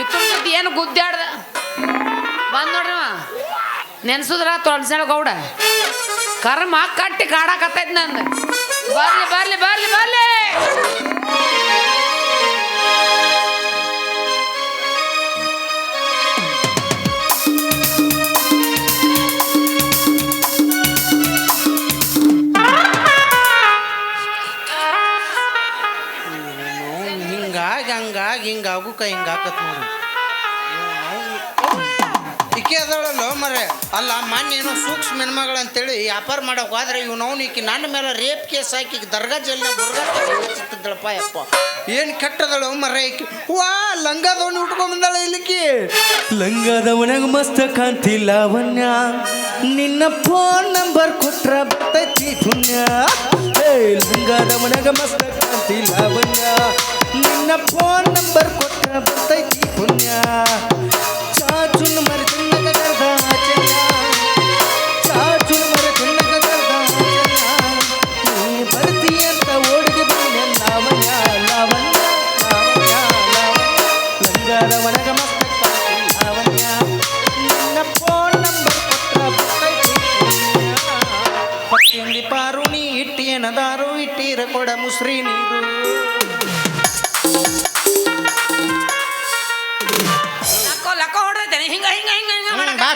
ಇತ್ತು ಏನು ಗುದ್ದಾಡ್ದ? ಬಂದ್ ನೋಡ್ರಿ. ನೆನ್ಸುದ್ರ ತೊಳ್ಸಳ ಗೌಡ. ಕರ್ಮ ಕಟ್ಟಿ ಕಾಡಾಕತ್ತೈತ್ ನಂದು. ಬರ್ಲಿ ಬರ್ಲಿ ಬರ್ಲಿ ಬರ್ಲಿ. ಹಿಂಗಾಗಿ, ಹಂಗಾಗಿ ಹಿಂಗಾಗುಕ ಹಿಂಗಾಕತ್ ನೋಡಿ. ಮರೆ, ಅಲ್ಲ ಮೊನ್ನೆ ಏನೋ ಸೂಕ್ಷ್ಮ ಹೆಣ್ಮಗಳು ಅಂತೇಳಿ ವ್ಯಾಪಾರ ಮಾಡೋಕೆ ಹೋದ್ರೆ ಇವ್ ಅವ್ನು ನನ್ನ ಮೇಲೆ ರೇಪ್ ಕೇಸ್ ಹಾಕಿ ದರ್ಗಾ ಜೈಲ್ನ ಬುರ್ಗತ್ತಿದ್ದಳಪ್ಪ ಯಪ್ಪ. ಏನು ಕೆಟ್ಟದಳು ಮರ ಈಕಿ? ವಾ, ಲಂಗದವನ್ ಉಟ್ಕೊಂಡ್ ಬಂದಾಳ ಇಲ್ಲಿಕಿ. ಲಂಗದವನಾಗ ಮಸ್ತ ಕಾಂತಿ ಲಾವಣ್ಯ ನಿನ್ನ ಫೋನ್ ನಂಬರ್ ಕೊಟ್ರ ಬರ್ತೈತಿ ಪುಣ್ಯ. ಲಂಗದವನಾಗ ಮಸ್ತ ಕಾಂತಿ ಲಾವಣ್ಯ ನಿನ್ನ ಫೋನ್ ನಂಬರ್ ಕೊಟ್ರ ಬರ್ತೈತಿ ಪುಣ್ಯ. ಚಾಚುನ್ ಮರ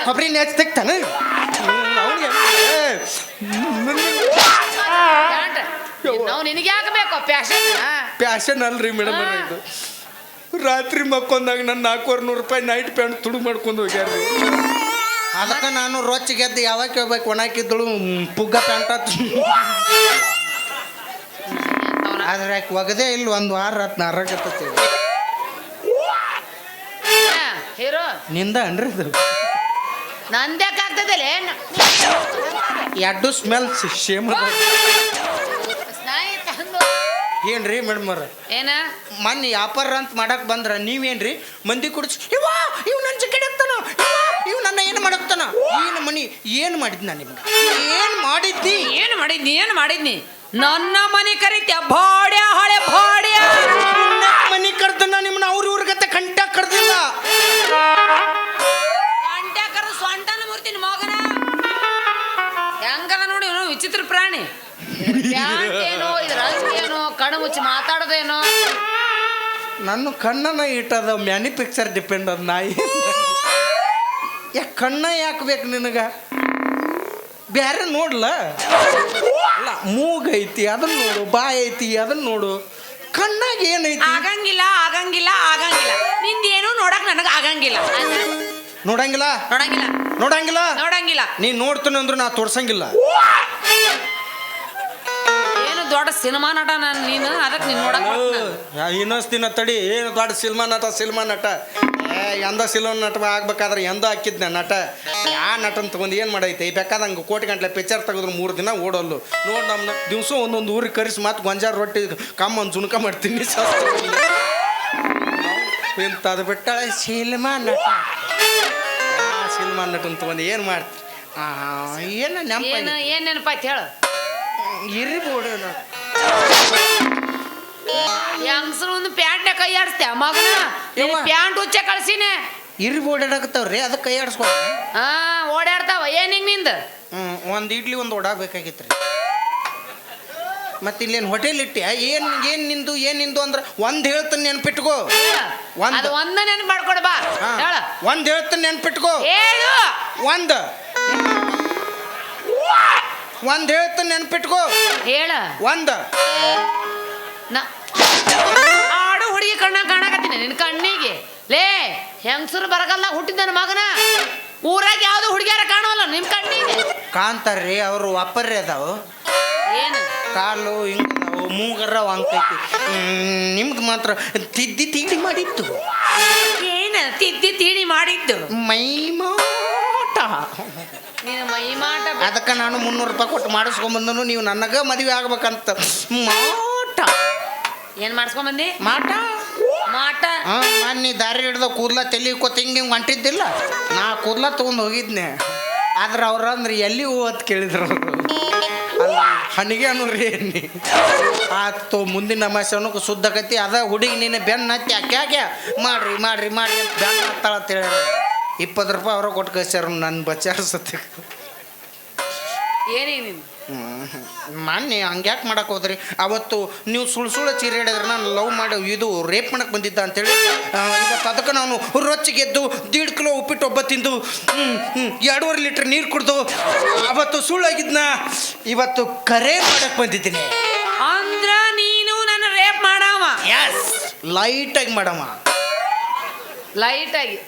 ಕೊಬ್ಬರಿ ನೆಚ್ಚ ತೆಗ್ತಾನೆ ನಾವು ನಿನಗೆ ಯಾಕೆ ಬೇಕು ಅಲ್ರಿ ಮೇಡಮ್ ಇದು ರಾತ್ರಿ ಮಕ್ಕೊಂದಾಗ ನನ್ನ ನಾಲ್ಕೂವರೆ ನೂರು ರೂಪಾಯಿ ನೈಟ್ ಪ್ಯಾಂಟ್ ತುಡು ಮಾಡ್ಕೊಂಡು ಹೋಗ್ಯಾರ ಅದಕ್ಕೆ ನಾನು ರೊಚ್ಚ ಗೆದ್ದು. ಯಾವಾಗ ಕೇಳ್ಬೇಕು? ಒಣಾಕಿದ್ದಳು ಪುಗ್ಗ ಪ್ಯಾಂಟ್ ಆದ್ರೆ ಯಾಕೆ ಒಗದೇ ಇಲ್ಲ ಒಂದು ವಾರ ರಾತ್ ನಾರಾಗತ್ತೀರೋ ಹೀರೋ. ನಿಂದ ಅನ್ರಿ ಇದು ನಂದ್ಯಾಕೆ ಎರಡು ಸ್ಮೆಲ್ ಏನ್ರಿ ಮೇಡಮ್ ಅವ್ರ? ಏನ? ಮನ್ ವ್ಯಾಪಾರ ಅಂತ ಮಾಡಕ್ ಬಂದ್ರ ನೀವೇನ್ರಿ? ಮಂದಿ ಕುಡಿಸ್ ಇವ ಇವ್ ನನ್ನ ಹಾಕ್ತಾನ ಇವ್ ನನ್ನ ಏನು ಮಾಡಕ್ತಾನ? ಏನು ಮನಿ ಏನು ಮಾಡಿದ್ ನಾನು ನಿಮ್ಗೆ? ಏನು ಮಾಡಿದ್ದಿ? ಏನು ಮಾಡಿದ್ನಿ ಏನು ಮಾಡಿದ್ನಿ? ನನ್ನ ಮನೆ ಕರಿತ್ಯ ಭಾಡ್ಯ ಹಳೆ ಭಾಡ್ಯ. ಮನಿ ಕರ್ದನ ನಿಮ್ಮನ್ನ ಅವ್ರ ಇವ್ರಿಗತ್ತೆ ಕಂಟ ಮುರ್ತೀನಿ ಮಗನ? ಹೆಂಗದ ನೋಡಿ ಇವನು ವಿಚಿತ್ರ ಪ್ರಾಣಿ. ಏನೋ ಇದ್ರ ಏನೋ ಕಣ್ಣು ಮುಚ್ಚಿ ಮಾತಾಡೋದೇನೋ. ನನ್ನ ಕಣ್ಣನ ಇಟ್ಟದ ಮ್ಯಾನುಫ್ಯಾಕ್ಚರ್ ಡಿಪೆಂಡ್ ಅದ ನಾಯಿ. ಯಾಕೆ ಕಣ್ಣ ಯಾಕೆ ಬೇಕು ನಿನಗ? ಬೇರೆ ನೋಡ್ಲ? ಅಲ್ಲ ಮೂಗ್ ಐತಿ ಅದನ್ನ ನೋಡು ಬಾಯ್ ಐತಿ ಅದನ್ನ ನೋಡು. ಕಣ್ಣಾಗ ಏನೈತಿ? ಆಗಂಗಿಲ್ಲ ಆಗಂಗಿಲ್ಲ ಆಗಂಗಿಲ್ಲ. ನಿಂದೇನು ನೋಡಕ್ ನನಗೆ ಆಗಂಗಿಲ್ಲ. ನೋಡಂಗಿಲ್ಲ? ನೋಡಂಗಿಲ್ಲ. ನೋಡಂಗಿಲ್ಲ? ನೋಡಂಗಿಲ್ಲ. ನೀ ನೋಡ್ತೀನಿ ಅಂದ್ರೆ ನಾ ತೋರ್ಸಂಗಿಲ್ಲ. ಏನು ದೊಡ್ಡ ಸಿನಿಮಾ ನಟ ನಾನು ನೀನು? ಅದಕ್ಕೆ ನೀನು ನೋಡಂಗ. ಇನ್ನೊಂದು ದಿನ ತಡಿ. ಏನು ದೊಡ್ಡ ಸಿನಿಮಾ ನಟ ಸಿನಿಮಾ ನಟ? ಏ ಎಂದ ಸಿನಿಮಾ ನಟ ಆಗ್ಬೇಕಾದ್ರೆ ಎಂದ ಹಾಕಿದ್ನ ನಟ? ಯಾ ನಟನ್ ತಗೊಂಡು ಏನು ಮಾಡೈತೆ? ಬೇಕಾದಂಗೆ ಕೋಟಿ ಗಂಟ್ಲೆ ಪಿಕ್ಚರ್ ತೆಗೆದ್ರು ಮೂರು ದಿನ ಓಡೋಲ್ಲು. ನೋಡಿ ನಮ್ಮ ದಿವಸ ಒಂದೊಂದು ಊರಿಗೆ ಕರೆಸಿ ಮತ್ತೆ ಗೊಂಜಾರ ರೊಟ್ಟಿ ಕಮ್ಮನ್ ಜುಣಕ ಮಾಡ್ತೀನಿ. ಇಂಥದ್ದು ಬಿಟ್ಟಾಳೆ ಸಿನಿಮಾ ನಟ? ಆ ಸಿನಿಮಾ ನಟನ್ ತಗೊಂಡು ಏನು ಮಾಡ್ತೀರಿ ಏನು ಏನು ನೆನಪ ಆಯ್ತು ನೆನಪಾಯ್ತು ಹೇಳು. ಇರ್ಬೋದು ಹೆಂಗಸರು ಒಂದು ಪ್ಯಾಂಟ್ ಕೈ ಆಡಿಸ್ತೆ ಮಗನ? ಯವ್ವ. ಪ್ಯಾಂಟ್ ಉಚ್ಚ ಕಳ್ಸಿನೇ. ಇರಿ ಓಡಾಡಕತ್ತವ್ರಿ ಅದಕ್ಕೆ ಕೈ ಆಡಿಸ್ಕೊ ಹಾ ಓಡಾಡ್ತಾವ. ಏನ್ ಹಿಂಗ್ನಿಂದ? ಹ್ಞೂ ಒಂದು ಇಡ್ಲಿ ಒಂದು ಬೇಕಾಗಿತ್ತು ರೀ ಮತ್ತೆ ಇಲ್ಲೇನು ಹೋಟೆಲ್ ಇಟ್ಟಿ? ಏನು ಏನು ನಿಂದು ಏನು ನಿಂದು ಅಂದ್ರೆ ಒಂದು ಹೇಳ್ತಾನೆ ನೆನ್ಪಿಟ್ಕೋ. ಒಂದ್. ಅದು ಒಂದ ನೆನಪು ಮಾಡ್ಕೊಡ ಬಾ. ಹೇಳ. ಒಂದು ಹೇಳ್ತಾನೆ ನೆನ್ಪಿಟ್ಕೋ. ಹೇಳು. ಒಂದು. ಒಂದು ಹೇಳ್ತಾನೆ ನೆನ್ಪಿಟ್ಕೋ. ಹೇಳ. ಒಂದು. ನಾ. ಆಡು ಹುಡುಗಿ ಕಣ್ಣ ಕಾಣಕತ್ತೀನಿ ನಿನ್ ಕಣ್ಣಿಗೆ. ಲೇ ಹೆಂಗಸರು ಬರಗಲ್ಲ ಹುಟ್ಟಿದ ನನ್ನ ಮಗನ. ಊರಾಗ ಯಾವ್ದು ಹುಡುಗಿಯಾರ ಕಾಣವಲ್ಲ ನಿಮ್ ಕಣ್ಣಿಗೆ. ಕಾಂತಾರ್ರಿ ಅವರು ಅಪ್ಪರ್ರಿ ಅದಾವು. ಏನು? ಕಾಲು ಹಿಂಗದಾವು ಮೂಗರ ವಾಂಕೈತಿ ನಿಮ್ಗೆ ಮಾತ್ರ ತಿದ್ದಿ ತೀಡಿ ಮಾಡಿತ್ತು. ಏನು? ತಿದ್ದಿ ತೀಡಿ ಮಾಡಿದ್ದು ಮೈ ಮಾಟ. ನೀನು ಮೈ ಮಾಟ ಅದಕ್ಕೆ ನಾನು ಮುನ್ನೂರು ರೂಪಾಯಿ ಕೊಟ್ಟು ಮಾಡಿಸ್ಕೊಂಬಂದನು ನೀವು ನನಗೆ ಮದುವೆ ಆಗ್ಬೇಕಂತ. ಮಾಟ. ಏನು ಮಾಡಿಸ್ಕೊಂಬಂದಿ? ಮಾಟ. ಮಾಟ. ನಾನು ನೀ ದಾರಿ ಹಿಡ್ದ ಕೂದ್ಲ ತಲೆ ಕೊತ್ತ ಹಿಂಗೆ ಹಿಂಗೆ ಹೊಂಟಿದ್ದಿಲ್ಲ. ನಾ ಕೂದ್ಲ ತೊಗೊಂಡು ಹೋಗಿದ್ನೆ. ಆದ್ರೆ ಅವ್ರು ಅಂದ್ರೆ ಎಲ್ಲಿ ಹೂ ಅಂತ ಕೇಳಿದ್ರು ಅವರು. ಹಣಿಗೆ ಅನ್ನೋರಿ ಆತು ಮುಂದಿನ ಅಮಾಸನಕ್ಕೆ ಸುದ್ದಕತಿ ಅದ, ಹುಡುಗಿ ನೀನು ಬೆನ್ನ ಹತ್ತಿ ಯಾಕೆ ಮಾಡ್ರಿ ಮಾಡ್ರಿ ಮಾಡ್ರಿ ಅಂತ ಬೆನ್ನ ಹತ್ತಾಳ ಅಂತ ಹೇಳಿ ಇಪ್ಪತ್ತು ರೂಪಾಯಿ ಅವ್ರ ಕೊಟ್ಟು ಕಳ್ಸ್ಯಾರ ನನ್ನ ಬಚ್ಚಾರ ಸತ್ಯ ಏನೇನಿನ್ ಮೊನ್ನೆ ಹಂಗ್ಯಾಕೆ ಮಾಡಕ್ಕೆ ಹೋದ್ರಿ? ಅವತ್ತು ನೀವು ಸುಳ್ಳು ಸುಳ್ಳು ಚೀರೆ ಹಿಡಿದ್ರೆ ನಾನು ಲವ್ ಮಾಡಿ ಇದು ರೇಪ್ ಮಾಡಕ್ಕೆ ಬಂದಿದ್ದ ಅಂತೇಳಿ ಇವತ್ತು ಅದಕ್ಕೆ ನಾನು ರೊಚ್ಚಿಗೆದ್ದು ದೀಡ್ ಕಿಲೋ ಉಪ್ಪಿಟ್ಟು ಒಬ್ಬ ತಿಂದು ಎರಡೂವರೆ ಲೀಟ್ರ್ ನೀರು ಕುಡ್ದು ಅವತ್ತು ಸುಳ್ಳಾಗಿದ್ನ ಇವತ್ತು ಕರೆ ಮಾಡಕ್ಕೆ ಬಂದಿದ್ದೀನಿ. ಅಂದ್ರ ನೀನು ನನ್ನ ರೇಪ್ ಮಾಡವ? ಎಸ್ ಲೈಟಾಗಿ ಮಾಡಮ್ಮ ಲೈಟಾಗಿ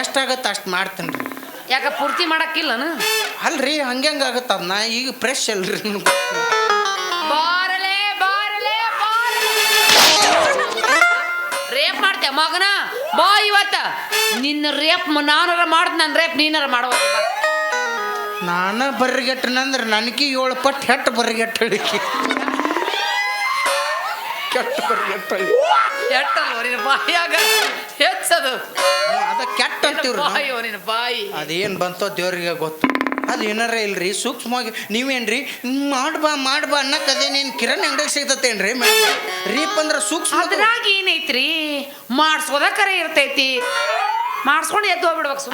ಎಷ್ಟಾಗತ್ತೆ ಅಷ್ಟು ಮಾಡ್ತೀನಿ ರೀ ಯಾಕ ಪೂರ್ತಿ ಮಾಡಕ್ಕಿಲ್ಲನ? ಅಲ್ರಿ ಹಂಗೆ ಆಗತ್ತೆ ನಾ ಈಗ ಫ್ರೆಶ್ ಅಲ್ರಿ ಬಾರಲೆ ರೇಪ್ ಮಾಡ್ತೆ ಮಗನ? ಬಾ ಇವತ್ತ. ನಿನ್ನ ರೇಪ್ ನಾನಾರ ಮಾಡ್ದ ನನ್ನ ರೇಪ್ ನೀನಾರ ಮಾಡುವ ನಾನ ಬರ್ರಿಗೆಟ್ಟನಂದ್ರೆ ನನಗೆ ಏಳು ಪಟ್ಟು ಹೆಟ್ಟು ಬರ್ರಿಗೆಟ್ಟಳಿಕೆ ಕೆಟ್ಟ ಬರ್ರಿಗೆಟ್ಟಳಿ ಬರ್ರಿ ಬಾಯಾಗ? ಹೆಚ್ಚದು ಅದ ಕೆಟ್ಟ ಅಂತೀವ್ರಿ ನಾವು. ಬಾಯಿ ನಿನ್ನ ಬಾಯಿ. ಅದೇನು ಬಂತೋ ದೇವ್ರಿಗೆ ಗೊತ್ತು. ಅದು ಏನಾರ ಇಲ್ರಿ ಸೂಕ್ಷ್ಮವಾಗಿ ನೀವೇನ್ರಿ ಮಾಡ್ಬಾ ಮಾಡ್ಬಾ ಅನ್ನಕ್ಕೆ ಅದೇನೇನು ಕಿರಣ್ ಅಂಗಡಿಗೆ ಸಿಗ್ತತೇನ್ರಿ? ರೀಪ್ ಅಂದ್ರೆ ಸೂಕ್ಷ್ಮ ಅದ್ರಾಗ ಏನೈತ್ರಿ? ಮಾಡ್ಸೋದ ಕರೆ ಇರ್ತೈತಿ. ಮಾಡ್ಸ್ಕೊಂಡು ಎದ್ದು ಹೋಗ್ಬಿಡ್ಬೇಕು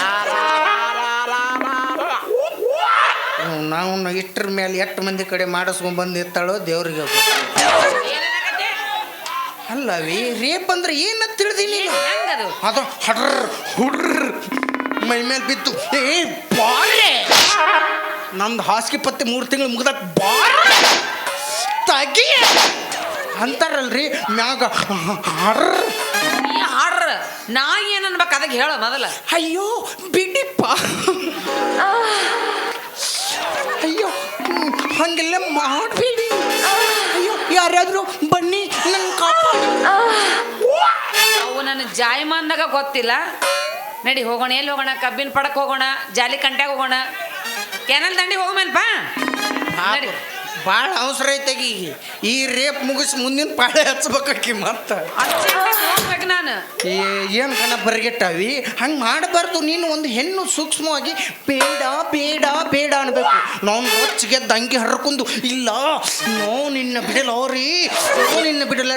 ನಾವು ಇಷ್ಟ್ರ ಮೇಲೆ ಎಷ್ಟು ಮಂದಿ ಕಡೆ ಮಾಡಿಸ್ಕೊಂಡ್ ಬಂದಿರ್ತಾಳೋ ದೇವ್ರಿಗೆ ಗೊತ್ತು. ಅಲ್ಲವಿ ರೇಪ್ ಅಂದ್ರೆ ಏನಂತ ತಿಳಿದೀನಿ ಹೆಂಗದು? ಅದು ಹಡ್ರ್ ಹುಡ್ರ ಮೈ ಮೇಲೆ ಬಿತ್ತು ಏ ಬಾರೆ ನಮ್ದು ಹಾಸಿಗೆ ಪತ್ತೆ ಮೂರು ತಿಂಗಳು ಮುಗ್ದ ಬಾರ! ತಗಿ! ಅಂತಾರಲ್ರಿ ಮ್ಯಾಗ ಹಡ್ರ. ಹಾಡ್ರ ನಾ ಏನ್ ಅನ್ಬೇಕು ಅದಕ್ಕೆ ಹೇಳ ಮೊದಲ. ಅಯ್ಯೋ ಬಿಡಿಪ್ಪ. ಅಯ್ಯೋ ಹಂಗೆಲ್ಲ ಮಾಡಬೇಡಿ. ಅಯ್ಯೋ ಯಾರಾದರೂ ಜಾಯಮಾನ್ದಾಗ ಗೊತ್ತಿಲ್ಲ. ನಡಿ ಹೋಗೋಣ ಎಲ್ಲಿ ಹೋಗೋಣ? ಕಬ್ಬಿನ ಪಡಕ್ಕೆ ಹೋಗೋಣ ಜಾಲಿ ಕಂಟ್ಯಾಗ ಹೋಗೋಣ. ಕೆನಲ್ ದಂಡಿ ಹೋಗಮೇಲ್ಪ ನಡಿ. ಭಾಳ ಅವಸರ ಐತೆಗಿ ಈ ರೇಪ್ ಮುಗಿಸಿ ಮುಂದಿನ ಪಾಳೆ ಹಚ್ಬೇಕಿ ಮತ್ತೆ. ಹೋಗ್ಬೇಕು ನಾನು. ಏನು ಕಣ ಬರ್ಗೆಟ್ಟಾವಿ? ಹಂಗೆ ಮಾಡಬಾರ್ದು. ನೀನು ಒಂದು ಹೆಣ್ಣು ಸೂಕ್ಷ್ಮವಾಗಿ ಬೇಡ ಬೇಡ ಬೇಡ ಅನ್ಬೇಕು. ನಾವು ರೊಚ್ಚಿಗೆ ದಂಗೆ ಹರ್ಕೊಂಡು ಇಲ್ಲ ನೋ ನಿನ್ನ ಬಿಡಲ್ಲ ರೀ ನೋ ನಿನ್ನ ಬಿಡಲ್ಲ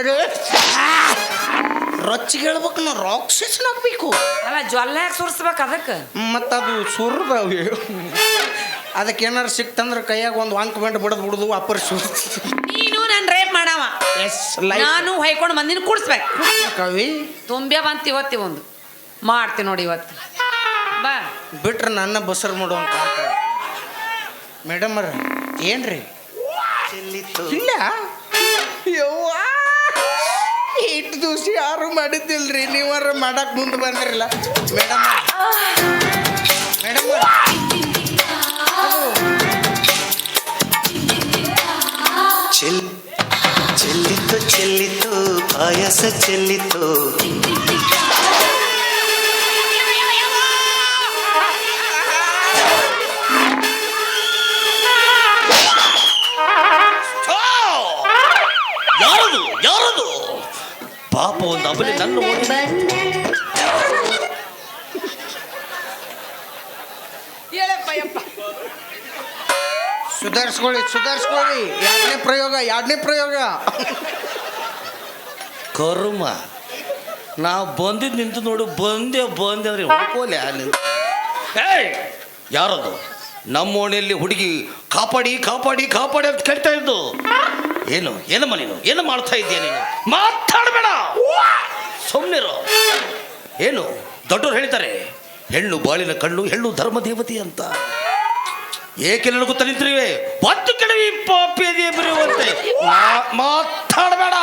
ರೊಚ್ಚಿಗೆ ಹೇಳ್ಬೇಕು ನಾವು ರಾಕ್ಷಸನಾಗಬೇಕು. ಅಲ್ಲ ಜ್ವಲ್ಲ ಯಾಕೆ ಸುರಿಸ್ಬೇಕು ಅದಕ್ಕೆ? ಮತ್ತದು ಸುರ್ದವಿ ಅದಕ್ಕೆ ಏನಾರು ಸಿಕ್ತಂದ್ರೆ ಕೈಯಾಗ ಒಂದು ವಾಂಕ್ ಬೆಂಡ್ ಬಿಡದು ಬಿಡುದು ವಾಪಸ್ ನೀನು ನಾನು ರೇಪ್ ಮಾಡವ. ಎಸ್ ನಾನು ಹೊಯ್ಕೊಂಡು ಮಂದಿನ ಕೂಡಿಸ್ಬೇಕು. ಕವಿ. ತುಂಬೆ ಬಂತ ಇವತ್ತಿ ಒಂದು ಮಾಡ್ತೀನಿ ನೋಡಿ ಇವತ್ತು. ಬಾ. ಬಿಟ್ರೆ ನನ್ನ ಬಸರ್ ಮಾಡುವಂತ ಮೇಡಮ್ ಅವ್ರ ಏನ್ರಿ? ಇಲ್ಲ? ಯವ್ವ. ಇಟ್ಟು ದಿವಸ ಯಾರು ಮಾಡಿದ್ದಿಲ್ರಿ ನೀವಾರ ಮಾಡಕ್ ಮುಂದೆ ಬಂದಿರಲ್ಲ ಮೇಡಮ್ ಮೇಡಮ್ ಚೆಲ್ ಚೆಲ್ಲಿತು ಚೆಲ್ಲಿತು ಪಾಯಸ ಚೆಲ್ಲಿತು ಸುಧಾರಿಸ್ಕೊಳ್ಳಿ ಸುಧಾರಿಸ್ಕೊಳ್ಳಿ. ಎರಡನೇ ಪ್ರಯೋಗ ಎರಡನೇ ಪ್ರಯೋಗ. ಕರುಮ. ನಾವು ಬಂದಿದ್ದು ನಿಂತು ನೋಡು ಬಂದೆ ಬಂದೆ ಅಂದ್ರೆ ಹುಡ್ಕೋಲೆ ಅಲ್ಲಿ ಏಯ್! ಯಾರದು? ನಮ್ಮ ಓಣಿಯಲ್ಲಿ ಹುಡುಗಿ ಕಾಪಾಡಿ ಕಾಪಾಡಿ ಕಾಪಾಡಿ ಅಂತ ಕೇಳ್ತಾ ಇದ್ದು. ಏನು ಏನಮ್ಮ ನೀನು? ಏನು ಮಾಡ್ತಾ ಇದ್ದೀಯ ನೀನು? ಮಾತಾಡಬೇಡ! ಸುಮ್ಮನಿರು ಏನು ದೊಡ್ಡವ್ರು ಹೇಳ್ತಾರೆ ಹೆಣ್ಣು ಬಾಳಿನ ಕಣ್ಣು ಹೆಣ್ಣು ಧರ್ಮ ದೇವತೆ ಅಂತ. ಏಕೆ ನಡುಗುತ್ತ ನಿಂತಿರುವೆ? ಒಂದು ಕಡಿಮೆ ಪಾಪಿಯದೇ ಬರೆಯುವಂತೆ ಮಾತಾಡಬೇಡ.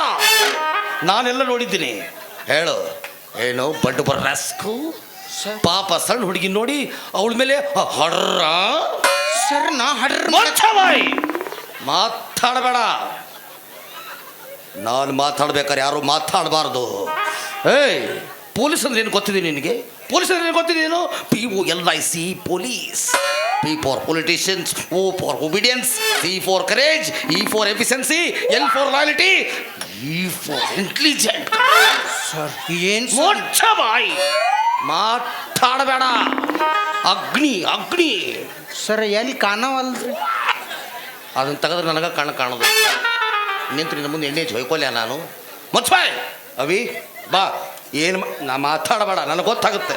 ನಾನೆಲ್ಲ ನೋಡಿದ್ದೀನಿ. ಹೇಳು. ಏನು ಬಡ್ಡು ಬರ್ರಸ್ಕು ಪಾಪ ಸಣ್ಣ ಹುಡುಗಿ ನೋಡಿ ಅವಳ ಮೇಲೆ ಹಡ್ರ ಸರ್ ನಾ ಹಡ್ರ ಬಾಯ್ ಮಾತಾಡಬೇಡ. ನಾನು ಮಾತಾಡ್ಬೇಕಾದ್ರೆ ಯಾರು ಮಾತಾಡಬಾರ್ದು. ಏಯ್ ಪೊಲೀಸ್ ಅಂದ್ರೆ ಏನು ಗೊತ್ತಿದೆ ನಿನಗೆ? ಪೊಲೀಸ್ ಅಂದ್ರೆ ಏನು? P O L I C police P for politicians O for obedience C for courage E for efficiency L for loyalty E for intelligent sir ಏನು ಮೊಚ್ಚ ಬಾಯಿ. ಮಾತಾಡಬೇಡ. ಅಗ್ನಿ ಅಗ್ನಿ. ಸರ್ ಎಲ್ಲಿ ಕಾಣವಲ್ರಿ ಅದನ್ನ ತೆಗೆದ್ರೆ ನನಗೆ ಕಣ್ಣು ಕಾಣೋದು. ನಿಂತು ನಿನ್ನ ಮುಂದೆ ಎಣ್ಣೆ ಹೊಯ್ಕೊಲ್ಯ ನಾನು? ಮುಚ್ಚಾಯ್ ಅವಿ ಬಾ. ಏನು ನಾ ಮಾತಾಡಬೇಡ ನನಗೆ ಗೊತ್ತಾಗುತ್ತೆ.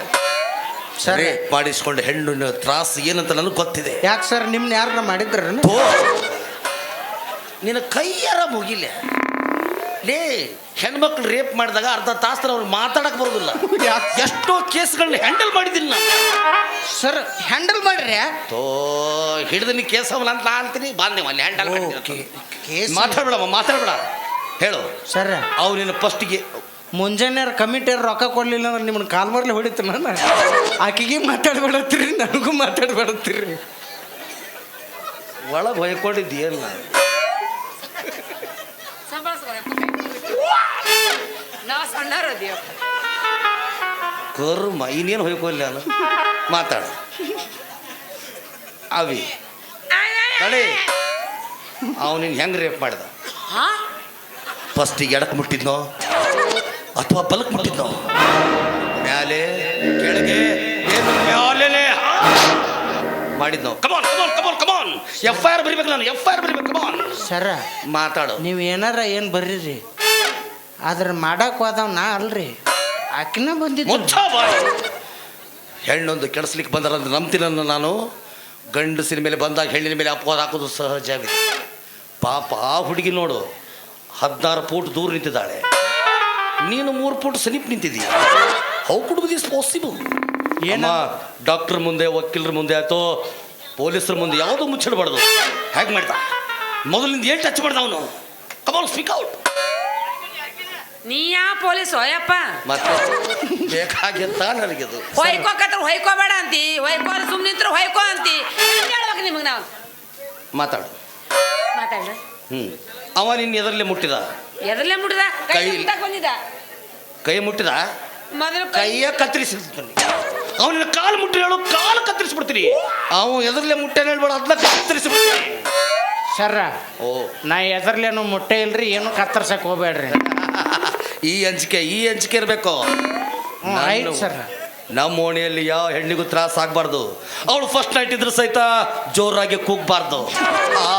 ಸರಿ. ಮಾಡಿಸ್ಕೊಂಡು ಹೆಣ್ಣು ತ್ರಾಸ ಏನಂತ ನನಗೆ ಗೊತ್ತಿದೆ. ಯಾಕೆ ಸರ್ ನಿಮ್ನ ಯಾರನ್ನ ಮಾಡಿದ್ರ ಥೋ ನಿನ್ನ ಕೈಯಾರ ಮುಗಿಲ. ಲೇ ಹೆಣ್ಮಕ್ಳು ರೇಪ್ ಮಾಡಿದಾಗ ಅರ್ಧ ತಾಸನ ಅವ್ರು ಮಾತಾಡಕ್ ಬರೋದಿಲ್ಲ. ಯಾಕ್? ಎಷ್ಟೋ ಕೇಸ್ಗಳನ್ನ ಹ್ಯಾಂಡಲ್ ಮಾಡಿದಿಲ್ಲ ನಾನು. ಸರ್ ಹ್ಯಾಂಡಲ್ ಮಾಡ್ರಿ? ತೋ ಹಿಡಿದು ನೀ ಕೇಸವಲ್ಲ ಅಂತ ನಾ ಅಂತೀನಿ. ಬಾಂದೆ ಅಲ್ಲಿ ಹ್ಯಾಂಡಲ್ ಮಾಡಿ ಕೇಸ್ ಮಾತಾಡ್ಬೇಡಮ್ಮ ಮಾತಾಡ್ಬೇಡ. ಹೇಳು. ಸರ್. ಅವ್ರು ನಿನ್ನ ಫಸ್ಟಿಗೆ ಮುಂಜಾನೆ ಕಮಿಟಿಯವ್ರು ರೊಕ್ಕ ಕೊಡಲಿಲ್ಲ ಅಂದ್ರೆ ನಿಮ್ಮನ್ನ ಕಾಲ್ ಮರ್ಲಿ ಹೊಡಿತು ನಾನು ಆಕಿಗೆ ಮಾತಾಡ್ಬೇಡತ್ತೀರಿ ನನಗೂ ಮಾತಾಡ್ಬೇಡತ್ತೀರಿ. ಒಳಗೆ ಹೊಯ್ಕೊಂಡಿದ್ದೀಯಲ್ಲ ಕರ್ಮ ಇನ್ನೇನು ಹೊಯ್ಕೊಲ್ಲ ಅಲ್ಲ ಮಾತಾಡ. ಅವಿ. ಕಡೆ ಅವನಿನ್ ಹೆಂಗ್ ರೇಪ್ ಮಾಡ್ದ? ಹಾ ಫಸ್ಟಿಗೆ ಎಡಕ್ ಮುಟ್ಟಿದ್ನೋ? ಅಥವಾ ಬಲಕ್ ಮುಟ್ಟಿದ್ದ ಮ್ಯಾಲೆ ಕೆಳಗೆ ಏನು ಮಾಡಿದ್ ಮಾಡಿದ್ನೋ? Come on come on come on come on F I R ಬರಿಬೇಕು ನಾನು ಎಫ್ ಐ ಆರ್ ಬರಿಬೇಕು ಕಮಾನ್ ಸರ ಮಾತಾಡು. ನೀವು ಏನಾರ ಏನು ಬರ್ರಿ ಆದ್ರೆ ಮಾಡಕ್ ಹೋದವ್ ನಾ ಅಲ್ರಿ. ಆಕಿನ ಬಂದಿದ್ದು. ಹೆಣ್ಣೊಂದು ಕೆಡಿಸ್ಲಿಕ್ಕೆ ಬಂದ್ರ ನಂಬ್ತೀನನ್ನು ನಾನು. ಗಂಡಸಿನ ಮೇಲೆ ಬಂದಾಗ ಹೆಣ್ಣಿನ ಮೇಲೆ ಅಪವಾದ ಹಾಕೋದು ಸಹಜವಿದೆ ಪಾಪ ಆ ಹುಡುಗಿ ನೋಡು ಹದಿನಾರು ಫೂಟ್ ದೂರ ನಿಂತಿದ್ದಾಳೆ. ನೀನು ಮೂರು ಫೂಟ್ ಸ್ಲಿಪ್ ನಿಂತಿದ್ದೀಯ. ಹೌ ಕುಡ್ ದಿಸ್ ಪಾಸಿಬಲ್ ಏನ? ಡಾಕ್ಟರ್ ಮುಂದೆ ವಕೀಲರ ಮುಂದೆ ಆಯ್ತು ಪೊಲೀಸರ ಮುಂದೆ ಯಾವುದೂ ಮುಚ್ಚಿಡಬಾರ್ದು ಹೇಗೆ ಮಾಡ್ದ? ಮೊದಲಿಂದ ಏನು ಟಚ್ ಮಾಡ್ದ ಅವನು? ಕಮಾಲ್ ಸ್ಪೀಕ್ ಔಟ್ ನೀ ಯಾ ಪೊಲೀಸ್ ಹೋಯಪ್ಪ. ಮತ್ತೆ? ಬೇಕಾಗಿತ್ತ ನನಗಿದು? ಹೊಯ್ಕೋಕತ್ರ ಹೊಯ್ಕೋಬೇಡ ಅಂತಿ. ಹೊಯ್ಕೋ ಸುಮ್ಮನೆ ನಿಂತ್ರು ಹೊಯ್ಕೋ ಅಂತಿ. ಹೇಳ್ಬೇಕು ನಿಮಗೆ ನಾವು? ಮಾತಾಡು. ಮಾತಾಡ ಹ್ಞೂ ಅವ ನಿನ್ನ ಎದರ್ಲೆ ಮುಟ್ಟಿದ? ಎದರ್ಲೆ ಮುಟ್ಟಿದ? ಕೈ ಕೈ- ಮುಟ್ಟಕ್ ಬಂದಿದ್ದ? ಕೈ ಮುಟ್ಟಿದ? ಮೊದಲು ಕೈ ಕೈಯ ಕತ್ತರಿಸಿರ್ತಾನೆ ಅವನ ಕಾಲು ಮುಟ್ಟಿ ಹೇಳು ಕಾಲು ಕತ್ತರಿಸ್ಬಿಡ್ತೀನಿ. ಅವ ಎದರ್ಲೆ ಮುಟ್ಟೆ ಹೇಳ್ಬೇಡ ಅದನ್ನ ಕತ್ತರಿಸ್ಬಿಡ್ತೀನಿ. ಸರ ಓ. ನಾ ಎದರ್ಲೇನು ಮುಟ್ಟೆ ಇಲ್ರಿ ಏನು ಕತ್ತರ್ಸಕ್ ಹೋಗ್ಬೇಡ್ರಿ. ಈ ಅಂಜಿಕೆ ಈ ಅಂಜಿಕೆ ಇರಬೇಕು. ಹ್ಞೂ ಆಯ್ತು ಸರ್ ನಮ್ಮ ಓಣಿಯಲ್ಲಿ ಯಾವ ಹೆಣ್ಣಿಗೂ ತ್ರಾಸ ಆಗ್ಬಾರ್ದು. ಅವಳು ಫಸ್ಟ್ ನೈಟ್ ಇದ್ರೆ ಸಹಿತ ಜೋರಾಗಿ ಕೂಗ್ಬಾರ್ದು. ಆ,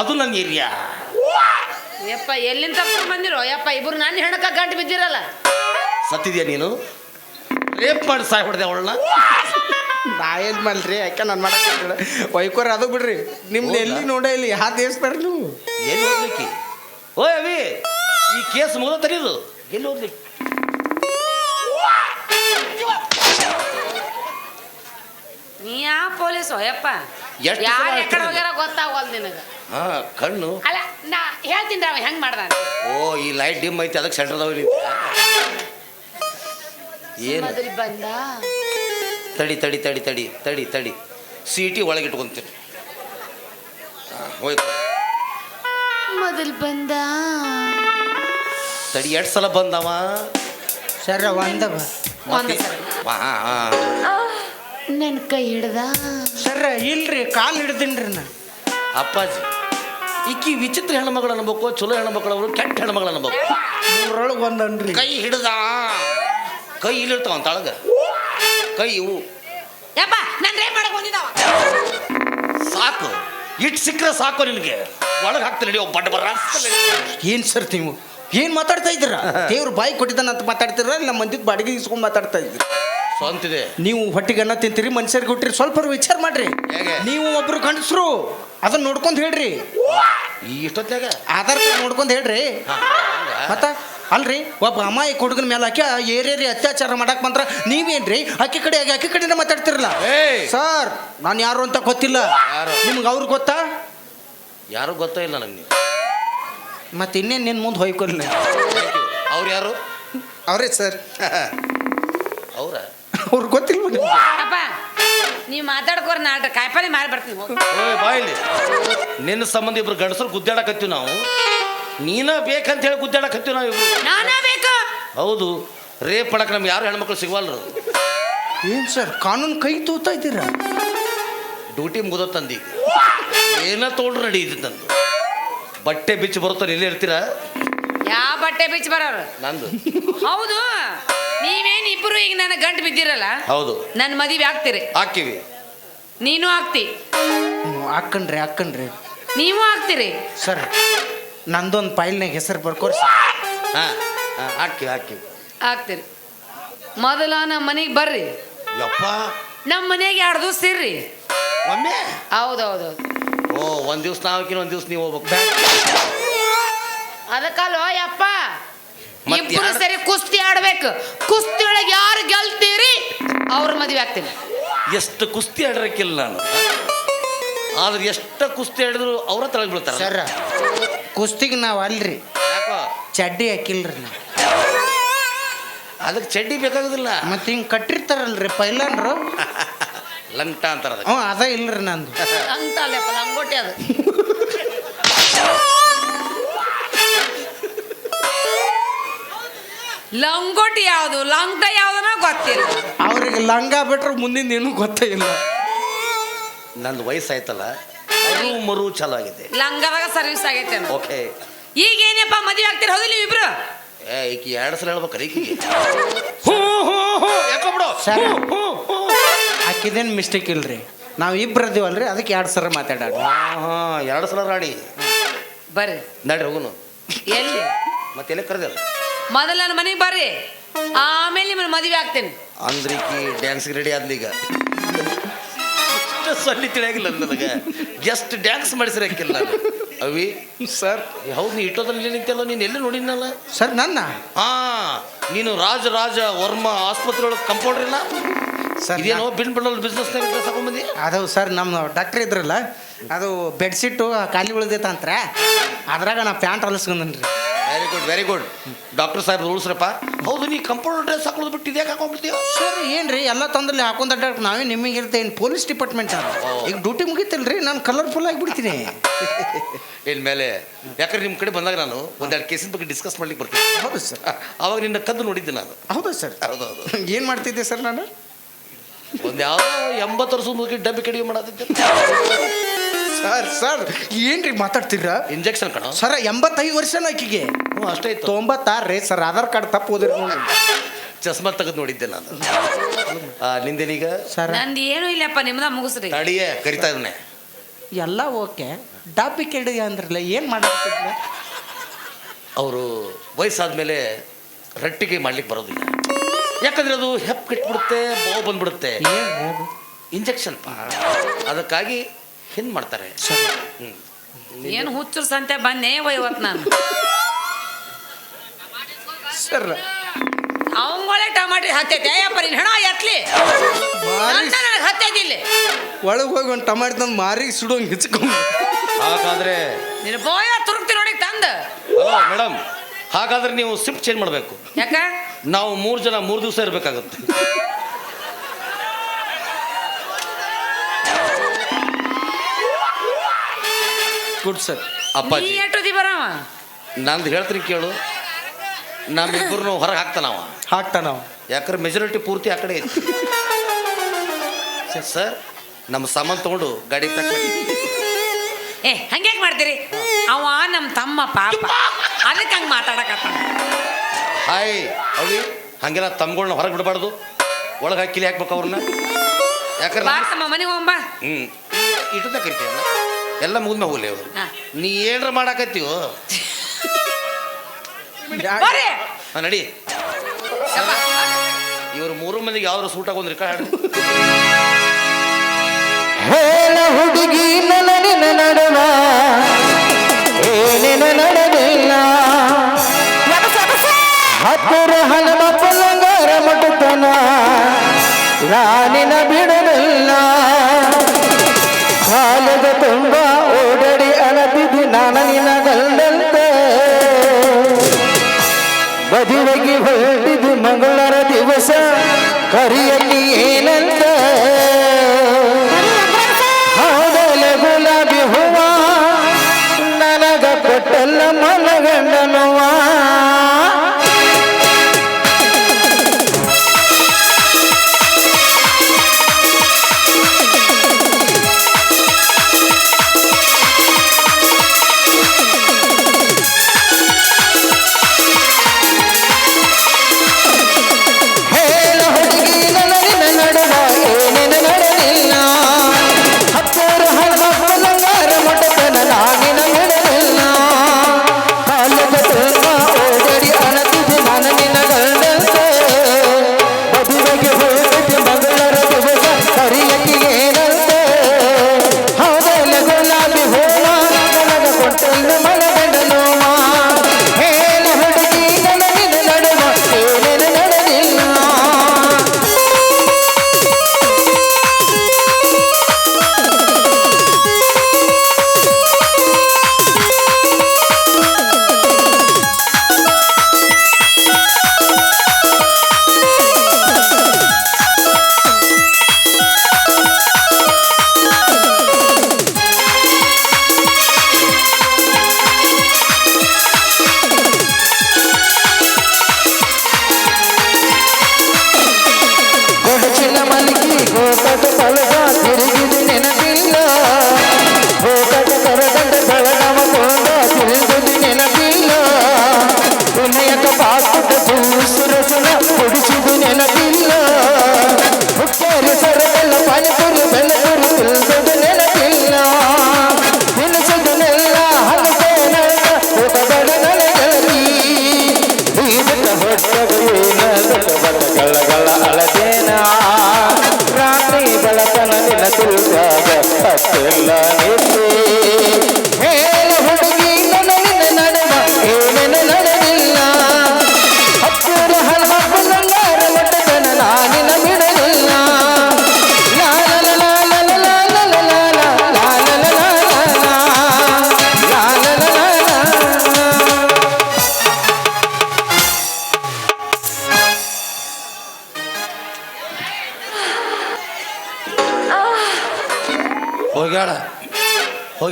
ಅದು ನನ್ನ ಹಿರಿಯ. ಯಪ್ಪ ಎಲ್ಲಿಂದ ತಪ್ಪಿಸ್ಕೊಂಡ್ ಬಂದಿರೋ? ಯಪ್ಪ ಇಬ್ರು ನಾನು ಹೆಣಕ ಗಂಟು ಬಿದ್ದಿರಲ್ಲ. ಸತ್ತಿದ್ಯಾ ನೀನು? ರೇಪ್ ಮಾಡಿ ಸಾಯ್ ಹೊಡೆದೆ ಅವಳನ್ನ. ನಾ ಏನ್ ಮಾಡ್ರಿ ಯಾಕೆ ನಾನು ಮಾಡಕ್ ವೈಕೋರ್ ಅದು ಬಿಡ್ರಿ. ನಿಮ್ದು? ಎಲ್ಲಿ ನೋಡ ಇಲ್ಲಿ? ಯಾ ಬರ್ರಿ ನೀವು? ಎಲ್ಲಿ ಹೋಗ್ಲಿಕ್ಕೆ? ಓ ಅವಿ ಈ ಕೇಸ್ ಮುಗಿದ ತರೀದು ಎಲ್ಲಿ ಹೋಗ್ಲಿಕ್ಕೆ ನೀ ಯಾ ಪೊಲೀಸ್ ಹೋಯಪ್ಪ ಎಷ್ಟು ಸಲ ಯಾರು ಆಯ್ತು ಎಕಡೆ? ಹೋಗ್ಯಾರ ಗೊತ್ತಾಗವಲ್ ನಿನಗ. ಹಾ ಕಣ್ಣು. ಅಲ್ಲ ನಾ ಹೇಳ್ತೀನಿ ಅವ ಹೆಂಗ್ ಮಾಡ್ದ ಅಂತ. ಓ ಈ ಲೈಟ್ ಡಿಮ್ ಐತಿ ಅದಕ್ಕೆ ಸೆಂಟ್ರದವ ನಿಂತ ಏನು? ಮೊದಲು ಬಂದ. ತಡಿ ತಡಿ ತಡಿ ತಡಿ ತಡಿ ತಡಿ. ಸೀಟಿ ಒಳಗೆ ಇಟ್ಕೊಂತೀನಿ. ಹೋಯ್ತು ಮೊದಲು ಬಂದ. ತಡಿ ಎಷ್ಟು ಸಲ ಬಂದವ? ಸರ್ ಒಂದೇ ಹಾ ಹಾ. ನನ್ ಕೈ ಹಿಡ್ದ? ಸರ ಇಲ್ರಿ ಕಾಲು ಹಿಡ್ದಿನ್ರಿ ನಾ. ಅಪ್ಪಾಜಿ ಈಕಿ ವಿಚಿತ್ರ ಹೆಣ್ಮಗಳು ಅನ್ಬೇಕು ಚಲೋ ಹೆಣ್ಮಕ್ಳು ಅವರು ಕೆಟ್ಟ ಹೆಣ್ಮಗಳು ಅನ್ಬೇಕು. ಮೂರೊಳಗೆ ಒಂದನ್ರಿ ಕೈ ಹಿಡ್ದ? ಕೈ ಇಲ್ಲಿರ್ತಾವ ತಳಗ ಕೈ ಇವು. ಯಪ್ಪ ನನ್ ರೇಪ್ ಮಾಡಕ್ ಬಂದಿದ್ದಾವ. ಸಾಕು. ಇಟ್ಟು ಸಿಕ್ಕರೆ ಸಾಕು ನಿನಗೆ. ಒಳಗೆ ಹಾಕ್ತೀನಿ ನಡಿ ಒಬ್ಬ ಬಡ್ಡ ಬರ ಏನು ಸರ್ ನೀವು? ಏನ್ ಮಾತಾಡ್ತಾ ಇದ್ದೀರಾ? ದೇವ್ರು ಬಾಯಿ ಕೊಟ್ಟಿದ್ದಾನಂತ ಮಾತಾಡ್ತಿರ ನಮ್ಮ ಇಲ್ಲ ಮಂದಿ ಬಾಡಿಗೆ ಇಸ್ಕೊಂಡು ಮಾತಾಡ್ತಾ ಇದ್ದೀರಿ? ಸ್ವಂತಿದೆ. ನೀವು ಹೊಟ್ಟಿಗೆ ಅನ್ನ ತಿಂತೀರಿ ಮನುಷ್ಯರಿಗೆ ಹುಟ್ಟಿರಿ ಸ್ವಲ್ಪ ವಿಚಾರ ಮಾಡ್ರಿ. ಹೇಗೆ? ನೀವು ಒಬ್ರು ಕಂಡಸ್ರು ಅದನ್ನ ನೋಡ್ಕೊಂಡ್ ಹೇಳ್ರಿ. ಈ ಇಷ್ಟೊತ್ತಾಗ ಆಧಾರ್ ಕಾರ್ಡ್ ನೋಡ್ಕೊಂಡ್ ಹೇಳ್ರಿ. ಮತ್ತ ಅಲ್ರಿ ಒಬ್ಬ ಅಮ್ಮಾಯಿ ಹುಡುಗನ ಮೇಲೆ ಹಾಕಿ ಏರೇರಿ ಅತ್ಯಾಚಾರ ಮಾಡಕ್ ಬಂದ್ರ ನೀವೇನ್ರಿ? ಅಕ್ಕಿ ಕಡೆ ಆಗಿ ಅಕ್ಕಿ ಕಡೆನ ಮಾತಾಡ್ತಿರಲ್ಲ? ಏಯ್! ಸರ್ ನಾನು ಯಾರು ಅಂತ ಗೊತ್ತಿಲ್ಲ. ಯಾರು? ನಿಮ್ಗೆ ಅವ್ರು ಗೊತ್ತಾ? ಯಾರು ಗೊತ್ತೇ ಇಲ್ಲ ನನಗೆ ಮತ್ತೆ ಇನ್ನೇನು ನಿನ್ನ ಮುಂದೆ ಹೋಯ್ಕೊಲ್ಲ ಅವ್ರು ಯಾರು? ಅವರೇ ಸರ್. ಅವ್ರ? ಅವ್ರು ಗೊತ್ತಿಲ್ವ ನಿಮ್ಗೆ ಅಪ್ಪ ನೀವು ಮಾತಾಡ್ಕೋರ್ ನಾಟ ಕಾಯಿಪಲ್ಲೆ ಮಾರಿ ಬರ್ತೀನಿ ಹೋಗು. ಓಯ್ ಬಾಯಿಲಿ ನಿನ್ನ ಸಂಬಂಧ ಇಬ್ರು ಗಂಡಸರು ಗುದ್ದಾಡಕತ್ತೀವಿ ನಾವು. ನೀನ ಬೇಕಂತ ಹೇಳಿ ಗುದ್ದಾಡಕತ್ತೀವಿ ನಾವು ಇಬ್ರು ನಾನಾ ಬೇಕು? ಹೌದು ರೇಪ್ ಮಾಡಕ್ ನಮ್ಗೆ ಯಾರು ಹೆಣ್ಮಕ್ಳು ಸಿಗವಲ್ರು? ಏನ್ ಸರ್ ಕಾನೂನು ಕೈ ತೂತಾ ಇದ್ದೀರಾ? ಡ್ಯೂಟಿ ಮುಗಿದ ತಂದಿ. ಏನ ತೊಗೊಂಡ್ರು ನಡೀತಿ ತಂದು. ಬಟ್ಟೆ ಬಿಚ್ಚಿ ಬರುತ್ತಾರೆ ಇಲ್ಲೇ ಇರ್ತೀರಾ? ಯಾವ ಬಟ್ಟೆ ಬಿಚ್ಚಿ ಬರೋರು? ನಂದು. ಹೌದು. ನೀವೇನ್ ಇಬ್ಬರು ಈಗ ನನ್ನ ಗಂಟು ಬಿದ್ದಿರಲ್ಲ? ಹೌದು. ನನ್ನ ಮದುವೆ ಆಗ್ತೀರಿ ಹಾಕಿವಿ ನೀನು ಹಾಕ್ತಿ. ಹಾಕಂಡ್ರಿ ಹಾಕ್ಕಣ್ರಿ ಹಾಕ್ಕಣ್ರಿ ನೀವು ಹಾಕ್ತೀರಿ. ಸರ್ ನಂದೊಂದು ಫೈಲ್ನಾಗ ಹೆಸರು ಬರ್ಕೋರಿ ಸರ್ ಹಾ ಹಾ ಹಾಕಿ ಹಾಕಿ ಹಾಕ್ತೀರಿ. ಮೊದಲ ನಮ್ಮ ಮನೆಗೆ ಬರ್ರಿ. ಯಪ್ಪ. ನಮ್ಮ ಮನೆಗೆ ಎರಡು ದಿವಸ ಇರ್ರಿ. ಒಮ್ಮೆ? ಹೌದೌದೌದು ಓ ಒಂದ್ ದಿವ್ಸ ನಾವು ಹಾಕಿನ ಒಂದ್ ದಿವ್ಸ ನೀವು ಹೋಗ್ಬೇಕು. ಅದಕ್ಕಲ್ವ ಯಪ್ಪ? ಯಾರ್- ಸರಿ ಕುಸ್ತಿ ಆಡ್ಬೇಕು. ಕುಸ್ತಿ ಒಳಗೆ ಯಾರು ಗೆಲ್ತೀರಿ ಅವ್ರ ಮದುವೆ ಆಗ್ತೀನಿ. ಎಷ್ಟು ಕುಸ್ತಿ ಆಡಿರಕ್ಕಿಲ್ಲ ನಾನು. ಆದ್ರೆ ಎಷ್ಟು ಕುಸ್ತಿ ಆಡಿದ್ರು ಅವ್ರ ತಳಗ್ ಬೀಳ್ತಾರ ಸರ್ ಕುಸ್ತಿಗೆ ನಾವು ಅಲ್ರಿ. ಯಾಕೋ? ಚಡ್ಡಿ ಹಾಕಿಲ್ರಿ ನಾವು. ಅದಕ್ಕೆ ಚಡ್ಡಿ ಬೇಕಾಗುದಿಲ್ಲ. ಮತ್ತೆ ಹಿಂಗೆ ಕಟ್ಟಿರ್ತಾರಲ್ರಿ ಪೈಲನ್ರು. ಲಂಟ ಅಂತಾರ ಅದಕ್ಕೆ. ಹ್ಞೂ ಅದ ಇಲ್ರಿ ನಂದು. ಅಂತ ಅಲ್ಲಪ್ಪ ಲಂಗೋಟಿ ಅದು. ಲಂಗೋಟಿ ಯಾವುದು? ಲಂಗ ಯಾವ್ದನ ಗೊತ್ತಿಲ್ಲ. ಅವ್ರಿಗೆ ಲಂಗ ಬಿಟ್ರೆ ಮುಂದಿನ ಏನು ಗೊತ್ತೇ ಇಲ್ಲ. ನಂದು ವಯಸ್ಸಾಯ್ತಲ್ಲ ಅರು ಮರು ಚಲೋ ಆಗಿದೆ ಲಂಗದಾಗ ಸರ್ವಿಸ್ ಆಗೈತೆ ಅಂತ. ಓಕೆ ಈಗ ಏನಪ್ಪ ಮದುವೆ ಆಗ್ತೀರ? ಹೌದು ನೀವು ಇಬ್ರು? ಏ ಈಕಿ ಎರಡು ಸಲ ಹೇಳ್ಬೇಕ್ರಿ ರೀ ಹ್ಞೂ ಹ್ಞೂ ಹ್ಞೂ ಯಾಕೋ ಬಿಡು. ಸರ್. ಆಕಿದೇನು ಮಿಸ್ಟೇಕ್ ಇಲ್ರಿ. ನಾವು ಇಬ್ರು ಅದೀವಲ್ರಿ ಅದಕ್ಕೆ ಎರಡು ಸಲ ಮಾತಾಡೋಣ. ಹಾ ಹಾ ಎರಡು ಸಲ ರಾಡಿ. ಬರ್ರಿ. ನಡ್ರಿ ಹೋಗುನು. ಎಲ್ಲಿ? ಮತ್ತೆ ಎಲ್ಲಿ ಕರೆದಿಲ್ಲ ಮೊದಲ ನನ್ನ ಮನೆಗೆ ಬರ್ರಿ. ಆಮೇಲೆ ನಿಮ್ಮನ್ನ ಮದುವೆ ಆಗ್ತೇನೆ. ಅಂದ್ರಿಕಿ ಡ್ಯಾನ್ಸ್ ರೆಡಿ ಆದ್ಲಿ ಈಗ. ಇಷ್ಟು ಸೊಲ್ಲಿ ತಿಳಿಯಾಗಿಲ್ಲ ನನಗೆ. ಜಸ್ಟ್ ಡ್ಯಾನ್ಸ್ ಮಾಡಿಸಿರಕ್ಕಿಲ್ಲ ನಾನು. ಅವಿ ಸರ್ ಹೌದು ನೀ ಇಟ್ಟೋದ್ರಲ್ಲಿ ನಿಂತಲ್ಲ ನೀನು ಎಲ್ಲಿ ನೋಡಿದ್ನಲ್ಲ? ಸರ್ ನನ್ನ? ಹಾ ನೀನು ರಾಜ ರಾಜ ವರ್ಮ ಆಸ್ಪತ್ರೆ ಒಳಗೆ ಕಂಪೌಂಡ್ರ್ ಇಲ್ಲ? ಸರ್ ಇದೇನೋ ಬಿನ್ ಬಿಡಲ್ ಬಿಸ್ನೆಸ್ನಾಗ ಡ್ರೆಸ್ ಹಾಕೊಂಬಂದಿ ಅದು ಸರ್ ನಮ್ಮ ಡಾಕ್ಟ್ರ್ ಇದ್ರಲ್ಲ ಅದು ಬೆಡ್ಶೀಟು ಖಾಲಿ ಉಳಿದೈತಂತ್ರ ಅದ್ರಾಗ ನಾ pant ಹೊಲಿಸ್ಕೊಂಡನ್ರಿ very good very good doctor Saheb ರೂಲ್ಸ್ರಪ್ಪ. ಹೌದು ನೀ ಕಂಪೌಂಡರ್ ಡ್ರೆಸ್ ಹಾಕೊಳ್ಳೋದು ಬಿಟ್ಟು ಇದ್ಯಾಕೆ ಹಾಕೊಂಡ್ಬಿಡ್ತೀಯ? ಸರ್ ಏನ್ರಿ ಎಲ್ಲ ತಂದಲ್ಲಿ ಹಾಕೊಂಡ ನಾವೇ ನಿಮಗೆ ಇರ್ತೇನೆ ಪೊಲೀಸ್ ಡಿಪಾರ್ಟ್ಮೆಂಟ್ ಈಗ ಡ್ಯೂಟಿ ಮುಗಿತಿಲ್ರಿ ನಾನು ಕಲರ್ಫುಲ್ ಆಗಿಬಿಡ್ತೀನಿ. ಇನ್ಮೇಲೆ ಯಾಕಂದ್ರೆ ನಿಮ್ಮ ಕಡೆ ಬಂದಾಗ ನಾನು ಒಂದೆರಡು ಕೇಸಿನ ಬಗ್ಗೆ ಡಿಸ್ಕಸ್ ಮಾಡ್ಲಿಕ್ಕೆ ಬರ್ತೀನಿ. ಹೌದು ಸರ್. ಅವಾಗ ನಿನ್ನ ಕದ್ದು ನೋಡಿದ್ದೆ ನಾನು. ಹೌದು ಸರ್. ಹೌದು. ಏನು ಮಾಡ್ತಿದ್ದೆ ಸರ್ ನಾನು? ಒಂದು ಯಾವುದೋ ಎಂಬತ್ತು ವರ್ಷ ಮುಗಿ ಡಬ್ಬಿ ಕಡಿಮೆ ಮಾಡೋದಿದ್ದೆ. ಸರ್ ಸರ್ ಏನ್ರಿ ಮಾತಾಡ್ತೀರಾ ಇಂಜೆಕ್ಷನ್ ಕಣ. ಸರ್ ಎಂಬತ್ತೈದು ವರ್ಷನ ಆಕಿಗೆ ಹ್ಞೂ ಅಷ್ಟೇ ಇತ್ತು. ತೊಂಬತ್ತಾರು ರೀ ಸರ್ ಆಧಾರ್ ಕಾರ್ಡ್ ತಪ್ಪು ಹೋದ್ರಿ ನೋಡಿ. ಚಸ್ಮಾ ತೆಗೆದು ನೋಡಿದ್ದೆ ನಾನು. ಆ, ನಿಂದೇನೀಗ? ಸರ್. ನಂದು ಏನು ಇಲ್ಲಪ್ಪ ನಿಮ್ದ ಮುಗಿಸ್ರಿ. ತಡಿಯೇ ಕರಿತಾ ಇದನ್ನ ಎಲ್ಲ ಓಕೆ. ಡಬ್ಬಿ ಕೆಡಿ ಅಂದ್ರಲ್ಲ ಏನು ಮಾಡಾಕ್ತಿದ್ಲ ಅವರು ವಯಸ್ಸಾದ್ಮೇಲೆ ರಟ್ಟಿಗೆ ಮಾಡ್ಲಿಕ್ಕೆ ಬರೋದಿಲ್ಲ. ಯಾಕಂದ್ರೆ ಅದು ಹೆಪ್ ಕಟ್ಬಿಡುತ್ತೆ ಬೋ ಬಂದ್ಬಿಡುತ್ತೆ. ಏನು ಇಂಜೆಕ್ಷನ್ ಪಾ ಅದಕ್ಕಾಗಿ ಹಿಂದ್ ಮಾಡ್ತಾರೆ. ಏನು ಹುಚ್ಚರು ಸಂತೆ ಬಂದೆ ಇವತ್ತು ನಾನು. ಸರ್. ಅವಂಗಳೇ ಟಮಾಟಿ ಹತ್ತೈತೆ ಅಯ್ಯಪ್ಪ ನೀನು ಹೆಣ ಎತ್ಲಿ. ನನಗೆ ಹತ್ತೈತಿ ಇಲ್ಲಿ. ಒಳಗೆ ಹೋಗಿ ಒಂದು ಟಮಾಟಿ ತಂದು ಮಾರಿಗೆ ಸುಡೋಂಗೆ ಹಿಚ್ಕೊಂಡು ಹಾಗಾದ್ರೆ ನಿನ್ನ ಬೋಯ ತುರುಕ್ತಿ ನೋಡಿ ತಂದು. ಮೇಡಮ್. ಹಾಗಾದ್ರೆ ನೀವು ಶಿಫ್ಟ್ ಚೇಂಜ್ ಮಾಡಬೇಕು. ಯಾಕ? ನಾವು ಮೂರು ಜನ ಮೂರು ದಿವಸ ಇರಬೇಕಾಗುತ್ತೆ. ಗುಡ್ ಸರ್ ಅಪ್ಪಾಜಿ. ಬರವ? ನಂದು ಹೇಳ್ತೀನಿ ಕೇಳು. ನಮ್ಮಿಬ್ಬರು ಹೊರಗೆ ಹಾಕ್ತಾನವ ಹಾಕ್ತಾನವ ನಾವು ಯಾಕಂದ್ರೆ ಮೆಜಾರಿಟಿ ಪೂರ್ತಿ ಆ ಕಡೆ ಐತಿ. ಸರ್ ನಮ್ಮ ಸಾಮಾನು ತಗೊಂಡು ಗಾಡಿ ಪ್ಯಾಕ್ ಮಾಡಿ. ಏ ಹಂಗ್ಯಾಕೆ ಮಾಡ್ತೀರಿ? ಅವ ನಮ್ಮ ತಮ್ಮ ಪಾಪ. ಅದಕ್ಕೆ ಹಂಗೆ ಮಾತಾಡಕತ್ತ ಹಾಯ್ ಅವಿ ಹಂಗೆಲ್ಲ ತಮ್ಗಳನ್ನ ಹೊರಗೆ ಬಿಡಬಾರ್ದು. ಒಳಗೆ ಹಾಕಿಲಿ ಹಾಕ್ಬೇಕು ಅವ್ರನ್ನ. ಯಾಕಂದ್ರೆ ತಮ್ಮ ಮನೆಗೆ ಹೋಗ್ಬಾ ಹ್ಮ್. ಇಟ್ಟದ ಕರಿತೀಯಲ್ಲ ಎಲ್ಲ ಮುಗಿದ್ಮೇಲೆ ಹೋಗ್ಲಿ ಅವರು. ಹಾ. ನೀ ಏನ್ರ ಮಾಡಾಕತ್ತೀವೋ ಬರ್ರಿ. ಹಾ, ನಡಿ. ಇವ್ರು ಇವರು ಮೂರು ಮಂದಿಗೆ ಯಾವ್ದು ಸೂಟ್ ಆಗೊಂದ್ರಿ ಕಾಡು ಹೇಳ ಹುಡುಗಿ ನಡುವ. ಏನಿನ ನಡವಿಲ್ಲ. ಹತ್ತಿರ ಹನುಮ ಪಲ್ಲಂಗಾರ ಮಟತನ ರಾಣಿನ ಬಿಡಲಿಲ್ಲ. ಕಾಲದ ತುಂಬ ಓಡಡಿ ಅಲಬಿದ್ದು ನಾನು ನಿನಗಲ್ಲಂತೆ ಗಂಡಂತೆ. ಹೊರಟಿದು ಮಂಗಳರ ದಿವಸ. ಕರಿಯಲ್ಲಿ ಏನಂತ